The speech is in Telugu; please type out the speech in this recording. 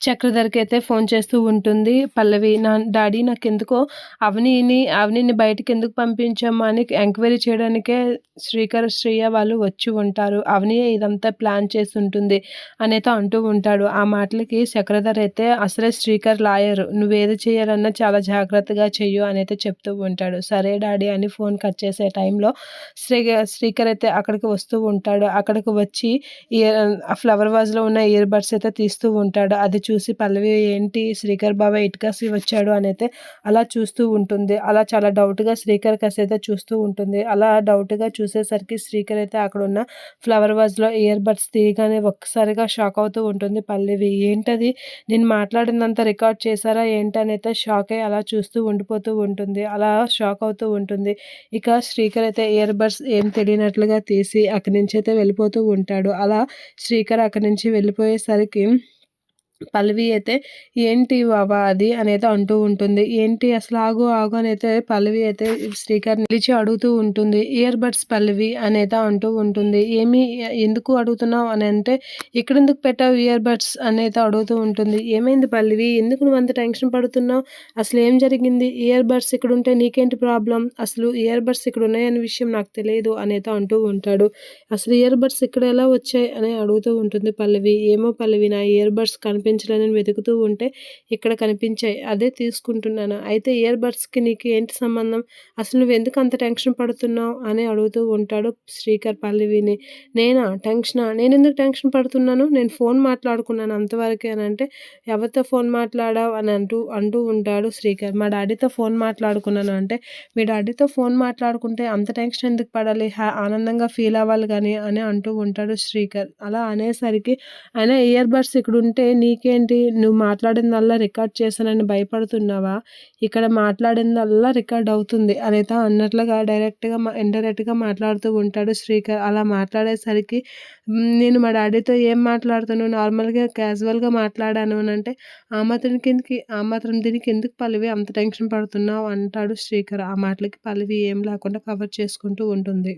చక్రధర్కి అయితే ఫోన్ చేస్తూ ఉంటుంది. పల్లవి నా డాడీ నాకు ఎందుకో అవనిని అవనిని బయటకు ఎందుకు పంపించాము అని ఎంక్వైరీ చేయడానికే శ్రీకర్ శ్రీయ వాళ్ళు వచ్చి ఉంటారు. అవని ఇదంతా ప్లాన్ చేసి ఉంటుంది అనేది అంటూ ఉంటాడు. ఆ మాటలకి చక్రధర్ అయితే అసలే శ్రీకర్ లాయర్ నువ్వేది చేయాలన్నా చాలా జాగ్రత్తగా చెయ్యు అని అయితే చెప్తూ ఉంటాడు. సరే డాడీ అని ఫోన్ కట్ చేసే టైంలో శ్రీ శ్రీకర్ అయితే అక్కడికి వస్తూ ఉంటాడు. అక్కడికి వచ్చి ఇయర్ ఫ్లవర్ వాజ్లో ఉన్న ఇయర్ బడ్స్ అయితే తీస్తూ ఉంటాడు. అది చూసి పల్లవి ఏంటి శ్రీకర్ బాబా ఇటుకసి వచ్చాడు అని అయితే అలా చూస్తూ ఉంటుంది. అలా చాలా డౌట్గా శ్రీకర్ కసి అయితే చూస్తూ ఉంటుంది. అలా డౌట్గా చూసేసరికి శ్రీకర్ అయితే అక్కడ ఉన్న ఫ్లవర్ వాజ్లో ఇయర్ బడ్స్ తీయగానే ఒక్కసారిగా షాక్ అవుతూ ఉంటుంది. పల్లవి ఏంటది? నేను మాట్లాడినంత రికార్డ్ చేశారా ఏంటని అయితే షాక్ అయ్యి అలా చూస్తూ ఉండిపోతూ ఉంటుంది. అలా షాక్ అవుతూ ఉంటుంది. ఇక శ్రీకర్ అయితే ఇయర్ బడ్స్ ఏం తెలియనట్లుగా తీసి అక్కడి నుంచి అయితే వెళ్ళిపోతూ ఉంటాడు. అలా శ్రీకర్ అక్కడి నుంచి వెళ్ళిపోయేసరికి పల్లవి అయితే ఏంటి బాబా అది? అనేది అంటూ ఉంటుంది. ఏంటి అసలు ఆగు ఆగు అయితే పల్లవి అయితే శ్రీకర్ నిలిచి అడుగుతూ ఉంటుంది. ఇయర్ బడ్స్ పల్లవి అనేది అంటూ ఉంటుంది. ఏమి ఎందుకు అడుగుతున్నావు? అని అంటే ఇక్కడ ఎందుకు పెట్టావు ఇయర్ బడ్స్? అనేది అడుగుతూ ఉంటుంది. ఏమైంది పల్లవి? ఎందుకు నువ్వు అంత టెన్షన్ పడుతున్నావు? అసలు ఏం జరిగింది? ఇయర్ బడ్స్ ఇక్కడ ఉంటే నీకేంటి ప్రాబ్లం? అసలు ఇయర్ బడ్స్ ఇక్కడ ఉన్నాయనే విషయం నాకు తెలియదు అనేది అంటూ ఉంటాడు. అసలు ఇయర్ బడ్స్ ఇక్కడ ఎలా వచ్చాయి? అని అడుగుతూ ఉంటుంది పల్లవి. ఏమో పల్లవి నా ఇయర్ బడ్స్ కనిపి కనిపించలేదని వెతుకుతూ ఉంటే ఇక్కడ కనిపించాయి. అదే తీసుకుంటున్నాను. అయితే ఇయర్ బడ్స్కి నీకు ఏంటి సంబంధం? అసలు నువ్వు ఎందుకు అంత టెన్షన్ పడుతున్నావు? అని అడుగుతూ ఉంటాడు శ్రీకర్ పల్లవిని. నేనా? టెన్షనా? నేను ఎందుకు టెన్షన్ పడుతున్నాను? నేను ఫోన్ మాట్లాడుకున్నాను అంతవరకే అని అంటే ఎవరితో ఫోన్ మాట్లాడావు? అని అంటూ అంటూ ఉంటాడు శ్రీకర్. మా డాడీతో ఫోన్ మాట్లాడుకున్నాను అంటే మీ డాడీతో ఫోన్ మాట్లాడుకుంటే అంత టెన్షన్ ఎందుకు పడాలి? ఆనందంగా ఫీల్ అవ్వాలి కానీ అని అంటూ ఉంటాడు శ్రీకర్. అలా అనేసరికి ఆయన ఇయర్ బడ్స్ ఇక్కడ ఉంటే నీకు నీకేంటి? నువ్వు మాట్లాడిందల్లా రికార్డ్ చేశానని భయపడుతున్నావా? ఇక్కడ మాట్లాడిందల్లా రికార్డ్ అవుతుంది. అనేది అన్నట్లుగా డైరెక్ట్గా ఇండైరెక్ట్గా మాట్లాడుతూ ఉంటాడు శ్రీకర్. అలా మాట్లాడేసరికి నేను మా డాడీతో ఏం మాట్లాడుతాను? నార్మల్గా క్యాజువల్గా మాట్లాడాను అని అంటే ఆ మాత్రం కిందకి ఆ మాత్రం దీనికి ఎందుకు పల్లవి అంత టెన్షన్ పడుతున్నావు? అంటాడు శ్రీకర్. ఆ మాటలకి పల్లవి ఏం లేకుండా కవర్ చేసుకుంటూ ఉంటుంది.